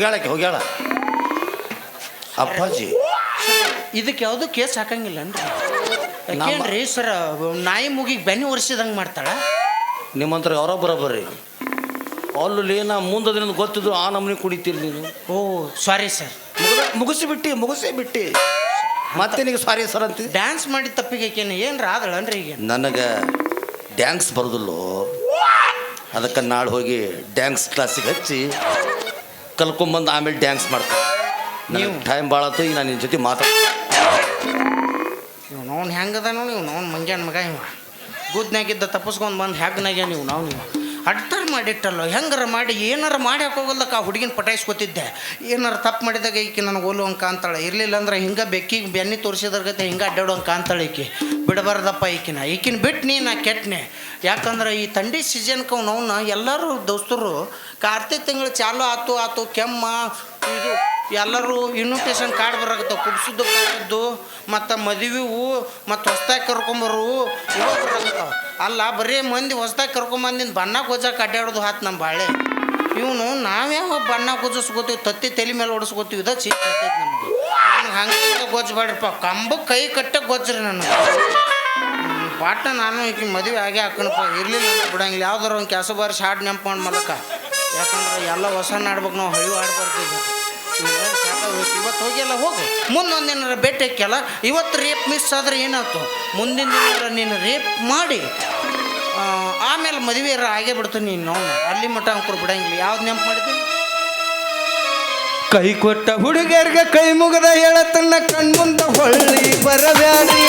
ಹೋಗ್ಯಾಳಕ್ಕೆ ಹೋಗ್ಯಾಳ. ಅಪ್ಪಾಜಿ. ಇದಕ್ಕೆ ಯಾವುದು ಕೇಸ್ ಹಾಕಂಗಿಲ್ಲ ಏನ್ರಿ ಸರ್ ನಾಯಿ ಮುಗಿಗೆ ಬೆನ್ನಿ ಒರೆಸಿದಂಗೆ ಮಾಡ್ತಾಳ? ನಿಮ್ಮಂತ್ರ ಅವರ ಬರ್ರಿ ಅಲ್ಲಿ ನಾ ಮುಂದೆ ಗೊತ್ತಿದ್ರು ಗೊತ್ತಿದ್ದು ಆ ನಮೂನಿ ಕುಡಿತೀರಿ ನೀನು. ಓ ಸಾರಿ ಸರ್ ಮುಗಿದ ಮುಗಿಸಿ ಬಿಟ್ಟಿ ಮುಗಿಸಿ ಬಿಟ್ಟಿ. ಮತ್ತೆ ನಿನಗೆ ಸಾರಿ ಸರ್ ಅಂತ. ಡ್ಯಾನ್ಸ್ ಮಾಡಿದ ತಪ್ಪಿಗೆ ಆಕೇನು ಏನ್ರ ಆದಳನ್ರಿ ಈಗ? ನನಗೆ ಡ್ಯಾನ್ಸ್ ಬರೋದಿಲ್ಲೋ. ಅದಕ್ಕೆ ನಾಳೆ ಹೋಗಿ ಡ್ಯಾನ್ಸ್ ಕ್ಲಾಸಿಗೆ ಹಚ್ಚಿ. ಕಲ್ಕೊಂಬಂದು ಆಮೇಲೆ ಡ್ಯಾನ್ಸ್ ಮಾಡ್ತೀನಿ ನೀವು? ಟೈಮ್ ಭಾಳ ಆಯ್ತು ಈಗ ನಾನು ನಿನ್ನ ಜೊತೆ ಮಾತಾಡ ಇವ್ ನೋನ್ ಹೆಂಗದ ನೋಡಿ ಇವ್ ನೋನ್ ಮಂಗ್ಯಾನ ಮಗ ಇವ. ಗುದ್ನಾಗಿದ್ದ ತಪ್ಪಿಸ್ಕೊಂಡು ಬಂದು ಹೆಗ್ನಾಗ್ಯ ನೀವು ನಾವು ನೀವು ಅಡ್ತಾರ ಮಾಡಿಟ್ಟಲ್ಲೋ, ಹೆಂಗಾರ ಮಾಡಿ, ಏನಾರ ಮಾಡಿ ಹಾಕೋಗಲ್ಲಕ್ಕ ಆ ಹುಡುಗಿನ ಪಟಾಯಿಸ್ಕೊತಿದ್ದೆ. ಏನಾರು ತಪ್ಪು ಮಾಡಿದಾಗ ಈಕೆ ನನಗೆ ಓಲು ಅಂಕ ಅಂತಾಳೆ. ಇರಲಿಲ್ಲ ಅಂದ್ರೆ ಹಿಂಗೆ ಬೆಕ್ಕಿಗೆ ಬೆನ್ನಿ ತೋರಿಸಿದ್ರ ಗತೆ ಹಿಂಗೆ ಅಡ್ಡಾಡೋ ಅಂಕ ಅಂತಾಳೆ ಈಕೆ. ಬಿಡಬಾರ್ದಪ್ಪ ಈಕಿನ. ಈಕಿನ ಬಿಟ್ಟು ನೀ ನಾ ಕೆಟ್ಟನೆ ಯಾಕಂದ್ರೆ ಈ ಥಂಡಿ ಸೀಸನ್ಗೆ ನೋವನ್ನ ಎಲ್ಲರೂ ದೋಸ್ತರು, ಕಾರ್ತಿಕ್ ತಿಂಗಳು ಚಾಲು ಆತು ಆತು ಕೆಮ್ಮ, ಇದು ಎಲ್ಲರೂ ಇನ್ವಿಟೇಷನ್ ಕಾರ್ಡ್ ಬರಾಕತ್ತಾವ. ಕುಡ್ಸಿದ್ದು ಕಾಡಿದ್ದು ಮತ್ತು ಮದುವೆವು ಮತ್ತು ಹೊಸ್ದಾಗಿ ಕರ್ಕೊಂಬರು ಇವ ಬರಾಕತ್ತಾವ. ಅಲ್ಲ, ಬರೀ ಮಂದಿ ಹೊಸ್ದಾಗಿ ಕರ್ಕೊಂಬಂದಿನ ಬಣ್ಣ ಗೊಜ್ಜಕ್ಕೆ ಅಡ್ಡಾಡೋದು ಹಾತ್ ನಮ್ಮ ಬಾಳೆ. ಇವನು, ನಾವ್ಯಾವ ಬಣ್ಣ ಗೊಜ್ಜಿಸ್ಕೋತೀವಿ ತತ್ತಿ ತಲೆ ಮೇಲೆ ಓಡಿಸ್ಕೋತೀವಿ, ಇದು ಚೀಪ್ ಆಗ್ತೈತೆ ನಮಗೆ. ಹಂಗೆ ಗೊಜ್ಜಬೇಡ್ರಪ್ಪ ಕೈ ಕಟ್ಟ ಗೊಜ್ಜ್ರಿ ನನಗೆ. ಪಾಟ ನಾನು ಈಗ ಮದುವೆ ಆಗೇ ಹಾಕಣಪ್ಪ ಇರಲಿಲ್ಲ ಬಿಡಂಗಿಲ್ಲ. ಯಾವ್ದಾರು ಒಂದು ಕೆಲಸ ಬಾರಿ ಶಾರ್ಟ್ ನೆಂಪು ಮಾಡಿ ಮಲಕ. ಯಾಕಂದ್ರೆ ಎಲ್ಲ ಹೊಸ ನಾಡ್ಬೇಕು ನಾವು ಹಳಿ ಆಡ್ಬಾರ್ದು. ಇವತ್ತು ಹೋಗಿಲ್ಲ, ಹೋಗು. ಮುಂದೊಂದು ಏನಾರ ಭೇಟಿ ಹಾಕ್ಯಲ್ಲ ಇವತ್ತು ರೇಪ್ ಮಿಸ್ ಆದ್ರೆ ಏನಾಯ್ತು? ಮುಂದಿನ ದಿನ ನೀನು ರೇಪ್ ಮಾಡಿ ಆಮೇಲೆ ಮದುವೆ ಆಗೇ ಬಿಡ್ತೀನಿ ನೀನು ಅಲ್ಲಿ ಮಟ್ಟ ಅಂಕರು ಬಿಡಂಗಿಲ್ಲ. ಯಾವ್ದು ನೆಂಪು ಮಾಡಿದ್ವಿ ಕೈ ಕೊಟ್ಟ ಹುಡುಗಿಯರ್ಗೆ ಕೈ ಮುಗದ ಹೇಳತನ್ನ ಕಣ್ಮುಂದ ಹೊಳ್ಳಿ ಬರಬ್ಯಾಡ್ರಿ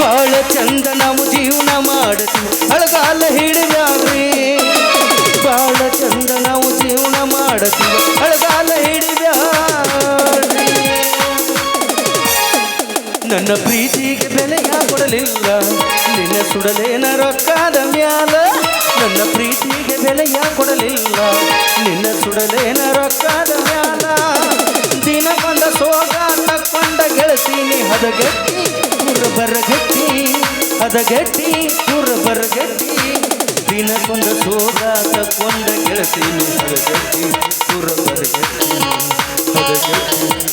ಬಾಳ ಚಂದ ನಾವು ಜೀವನ ಮಾಡಿದ್ವಿ ಅಳಗಾಲ ಹಿಡಿಬ್ಯಾಡ್ರಿ ಬಾಳ ಚಂದ ನಾವು ಜೀವನ ಮಾಡ್ತೀವಿ. ನನ್ನ ಪ್ರೀತಿಗೆ ಬೆಲೆಯ ಕೊಡಲಿಲ್ಲ ನಿನ್ನ ಸುಡಲೇನ ರೊಕ್ಕದ ಮ್ಯಾಲ ನನ್ನ ಪ್ರೀತಿಗೆ ಬೆಲೆಯ ಕೊಡಲಿಲ್ಲ ನಿನ್ನ ಸುಡಲೇನ ರೊಕ್ಕದ ಮ್ಯಾಲ ದಿನ ಬಂದ ಸೋಗ ತಕ್ಕೊಂಡ ಗೆಳತೀನಿ ಹದಗಟ್ಟಿ ಕುರ ಬರಗಟ್ಟಿ ಹದಗಟ್ಟಿ ಕುರ ಬರಗಟ್ಟಿ ದಿನಕ್ಕೊಂದ ಸೋಗ ತಕ್ಕೊಂಡ ಗೆಳತೀನಿ ಹದಗಟ್ಟಿ ಕುರ ಬರಗಟ್ಟಿ ಹದಗಟ್ಟಿ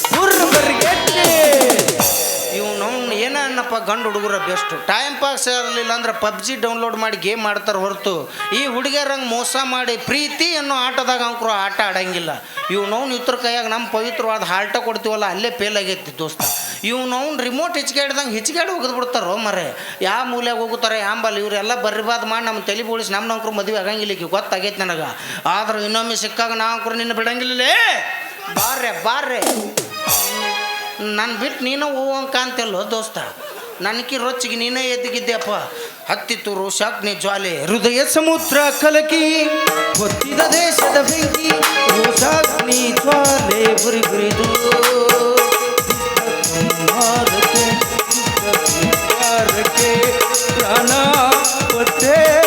ಗಂಡು ಹುಡುಗರ ಬೆಸ್ಟು ಟೈಮ್ ಪಾಸ್ ಇರಲಿಲ್ಲ ಅಂದ್ರೆ ಪಬ್ಜಿ ಡೌನ್ಲೋಡ್ ಮಾಡಿ ಗೇಮ್ ಮಾಡ್ತಾರೆ ಹೊರತು. ಈ ಹುಡುಗಿಯರಂಗೆ ಮೋಸ ಮಾಡಿ ಪ್ರೀತಿ ಅನ್ನೋ ಆಟದಾಗ ಅಂಕರು ಆಟ ಆಡಂಗಿಲ್ಲ. ಇವು ನೋವು ಇವ್ರ ಕೈಯಾಗ ನಮ್ಮ ಪವಿತ್ರವಾದ ಹಾಲ್ಟ ಕೊಡ್ತೀವಲ್ಲ, ಅಲ್ಲೇ ಫೇಲ್ ಆಗೈತಿ ದೋಸ್ತ. ಇವು ನೋವು ರಿಮೋಟ್ ಹಿಚ್ಕಾಡ್ದಂಗೆ ಹಿಚ್ಕಾಡಿ ಹೋಗದ್ ಬಿಡ್ತಾರೋ ಮರೆ ಯಾವ ಮೂಲೆಗೆ ಹೋಗುತ್ತಾರೆ ಯಾಂಬಲ್ ಇವರೆಲ್ಲ ಬರ್ರಿಬಾದ್ ಮಾಡಿ ನಮ್ಮ ತಲೆ ಬೋಳಿಸಿ ನಮ್ಮ ನೌಕರು ಮದುವೆ ಆಗಂಗಿಲ್ಲ ಈಗ, ಗೊತ್ತಾಗೈತೆ ನನಗೆ. ಆದ್ರೆ ಇನ್ನೊಮ್ಮೆ ಸಿಕ್ಕಾಗ ನಾವು ನಿನ್ನ ಬಿಡಂಗಿಲ್ಲಲೇ ಬಾರ್ರೆ ಬಾರ್ರೆ. ನನ್ನ ಬಿಟ್ಟು ನೀನು ಹೂವಂಕ ಅಂತೆಲ್ಲೋ ದೋಸ್ತ. ನನಗೆ ರೊಚ್ಚಿಗೆ ನೀನೇ ಎದ್ದಿಗಿದ್ದೆಪ್ಪ ಹತ್ತಿತ್ತು ರೋಷಾಗ್ನಿ ಜ್ವಾಲೆ ಹೃದಯ ಸಮುದ್ರ ಕಲಕಿ ಹೊತ್ತಿದ ದೇಶದ ಬೆಂಕಿ ರೋಷಾಗ್ನಿ ಜ್ವಾಲೆ ಗುರಿ ಗುರಿದು ಪ್ರಾಣ ಒತ್ತೆ